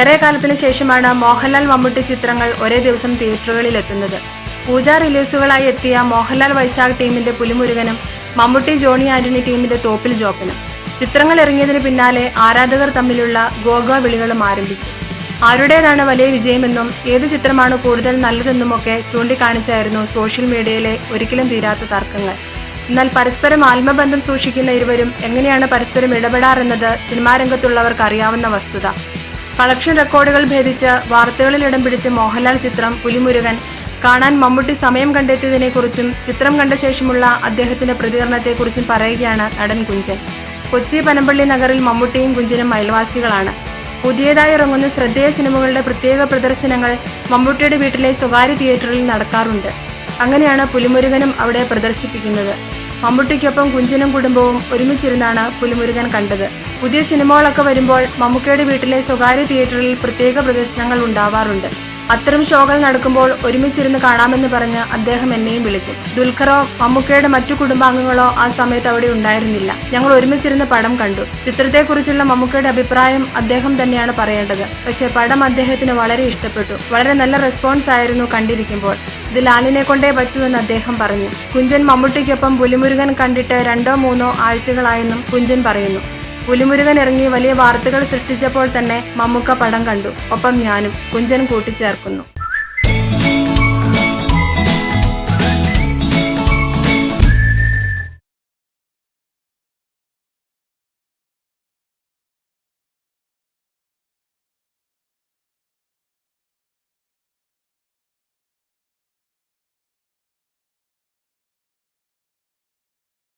ഏറെ കാലത്തിന് ശേഷമാണ് മോഹൻലാൽ മമ്മൂട്ടി ചിത്രങ്ങൾ ഒരേ ദിവസം തിയേറ്ററുകളിൽ എത്തുന്നത് പൂജ റിലീസുകളായി എത്തിയ മോഹൻലാൽ വൈശാഖ് ടീമിന്റെ പുലിമുരുകനും മമ്മൂട്ടി ജോണി ആന്റണി ടീമിന്റെ തോപ്പിൽ ജോപ്പനും. ചിത്രങ്ങൾ ഇറങ്ങിയതിന് പിന്നാലെ ആരാധകർ തമ്മിലുള്ള ഗോഗോ വിളികളും ആരംഭിച്ചു. ആരുടേതാണ് വലിയ വിജയമെന്നും ഏത് ചിത്രമാണ് കൂടുതൽ നല്ലതെന്നുമൊക്കെ ചൂണ്ടിക്കാണിച്ചായിരുന്നു സോഷ്യൽ മീഡിയയിലെ ഒരിക്കലും തീരാത്ത തർക്കങ്ങൾ. എന്നാൽ പരസ്പരം ആത്മബന്ധം സൂക്ഷിക്കുന്ന ഇരുവരും എങ്ങനെയാണ് പരസ്പരം ഇടപെടാറെന്നത് സിനിമാരംഗത്തുള്ളവർക്ക് അറിയാവുന്ന വസ്തുത. കളക്ഷൻ റെക്കോർഡുകൾ ഭേദിച്ച് വാർത്തകളിൽ ഇടം പിടിച്ച മോഹൻലാൽ ചിത്രം പുലിമുരുകൻ. കാണാൻ മമ്മൂട്ടി സമയം കണ്ടെത്തിയതിനെക്കുറിച്ചും ചിത്രം കണ്ട ശേഷമുള്ള അദ്ദേഹത്തിന്റെ പ്രതികരണത്തെക്കുറിച്ചും പറയുകയാണ് നടൻ കുഞ്ചൻ. കൊച്ചി പനമ്പള്ളി നഗറിൽ മമ്മൂട്ടിയും കുഞ്ചനും അയൽവാസികളാണ്. പുതിയതായി ഇറങ്ങുന്ന ശ്രദ്ധേയ സിനിമകളുടെ പ്രത്യേക പ്രദർശനങ്ങൾ മമ്മൂട്ടിയുടെ വീട്ടിലെ സ്വകാര്യ തിയേറ്ററിൽ നടക്കാറുണ്ട്. അങ്ങനെയാണ് പുലിമുരുകനും അവിടെ പ്രദർശിപ്പിക്കുന്നത്. മമ്മൂട്ടിക്കൊപ്പം കുഞ്ചനും കുടുംബവും ഒരുമിച്ചിരുന്നാണ് പുലിമുരുകൻ കണ്ടത്. പുതിയ സിനിമകളൊക്കെ വരുമ്പോൾ മമ്മൂക്കയുടെ വീട്ടിലെ സ്വകാര്യ തിയേറ്ററിൽ പ്രത്യേക പ്രദർശനങ്ങൾ ഉണ്ടാവാറുണ്ട്. അത്തരം ഷോകൾ നടക്കുമ്പോൾ ഒരുമിച്ചിരുന്ന് കാണാമെന്ന് പറഞ്ഞ് അദ്ദേഹം എന്നെയും വിളിക്കും ദുൽഖറോ മമ്മൂക്കയുടെ മറ്റു കുടുംബാംഗങ്ങളോ ആ സമയത്ത് അവിടെ ഉണ്ടായിരുന്നില്ല. ഞങ്ങൾ ഒരുമിച്ചിരുന്ന് പടം കണ്ടു. ചിത്രത്തെക്കുറിച്ചുള്ള മമ്മൂക്കയുടെ അഭിപ്രായം അദ്ദേഹം തന്നെയാണ് പറയേണ്ടത്. പക്ഷേ പടം അദ്ദേഹത്തിന് വളരെ ഇഷ്ടപ്പെട്ടു. വളരെ നല്ല റെസ്പോൺസ് ആയിരുന്നു കണ്ടിരിക്കുമ്പോൾ. ഇത് ലാലിനെ കൊണ്ടേ പറ്റൂ അദ്ദേഹം പറഞ്ഞു. കുഞ്ചൻ മമ്മൂട്ടിക്കൊപ്പം പുലിമുരുകൻ കണ്ടിട്ട് രണ്ടോ മൂന്നോ ആഴ്ചകളായെന്നും കുഞ്ചൻ പറയുന്നു. പുലിമുരുകൻ ഇറങ്ങി വലിയ വാർത്തകൾ സൃഷ്ടിച്ചപ്പോൾ തന്നെ മമ്മൂക്ക പടം കണ്ടു. ഒപ്പം ഞാനും കുഞ്ചൻ കൂട്ടിച്ചേർക്കുന്നു.